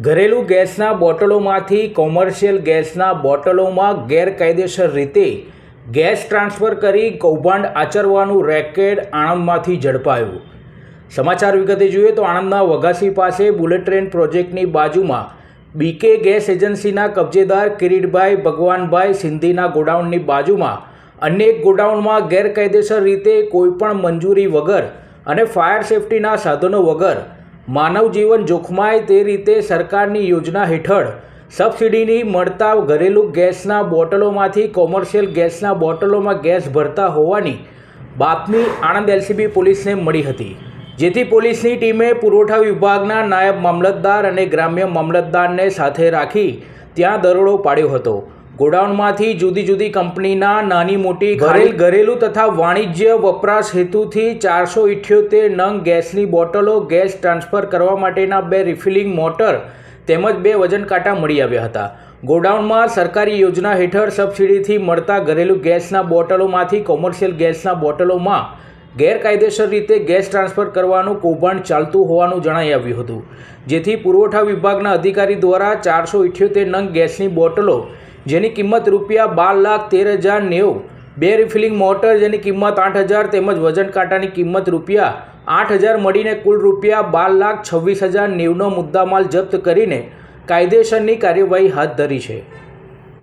ઘરેલું ગેસના બોટલોમાંથી કોમર્શિયલ ગેસના બોટલોમાં ગેરકાયદેસર રીતે ગેસ ટ્રાન્સફર કરી કૌભાંડ આચરવાનું રેકેટ આણંદમાંથી ઝડપાયું. સમાચાર વિગતે જોઈએ તો આણંદના વઘાસી પાસે બુલેટ ટ્રેન પ્રોજેક્ટની બાજુમાં બીકે ગેસ એજન્સીના કબજેદાર કિરીટભાઈ ભગવાનભાઈ સિંધીના ગોડાઉનની બાજુમાં અન્ય એક ગોડાઉનમાં ગેરકાયદેસર રીતે કોઈપણ મંજૂરી વગર અને ફાયર સેફટીના સાધનો વગર માનવ જીવન જોખમાય તે રીતે સરકારની યોજના હેઠળ સબસિડીની મળતા ઘરેલું ગેસના બોટલોમાંથી કોમર્શિયલ ગેસના બોટલોમાં ગેસ ભરતા હોવાની બાતમી આણંદ એલસીબી પોલીસને મળી હતી. જેથી પોલીસની ટીમે પુરવઠા વિભાગના નાયબ મામલતદાર અને ગ્રામ્ય મામલતદારને સાથે રાખી ત્યાં દરોડો પાડ્યો હતો. ગોડાઉનમાંથી જુદી જુદી કંપનીના નાની મોટી ઘરેલ ઘરેલું તથા વાણિજ્ય વપરાશ હેતુથી ચારસો ઇઠ્યોતેર નંગ ગેસની બોટલો ગેસ ટ્રાન્સફર કરવા માટેના બે રિફિલિંગ મોટર તેમજ બે વજન કાંટા મળી આવ્યા હતા. ગોડાઉનમાં સરકારી યોજના હેઠળ સબસિડીથી મળતા ઘરેલું ગેસના બોટલોમાંથી કોમર્શિયલ ગેસના બોટલોમાં ગેરકાયદેસર રીતે ગેસ ટ્રાન્સફર કરવાનું કૌભાંડ ચાલતું હોવાનું જણાઈ આવ્યું હતું. જેથી પુરવઠા વિભાગના અધિકારી દ્વારા ચારસો ઇઠ્યોતેર નંગ ગેસની બોટલો જેની કિંમત રૂપિયા બાર લાખ તેર હજાર નેવું. બે રિફિલિંગ મોટર જેની કિંમત આઠ હજાર તેમજ વજન કાંટાની કિંમત રૂપિયા આઠ હજાર મળીને કુલ રૂપિયા બાર લાખ છવ્વીસ હજાર નેવનો મુદ્દામાલ જપ્ત કરીને કાયદેસરની કાર્યવાહી હાથ ધરી છે.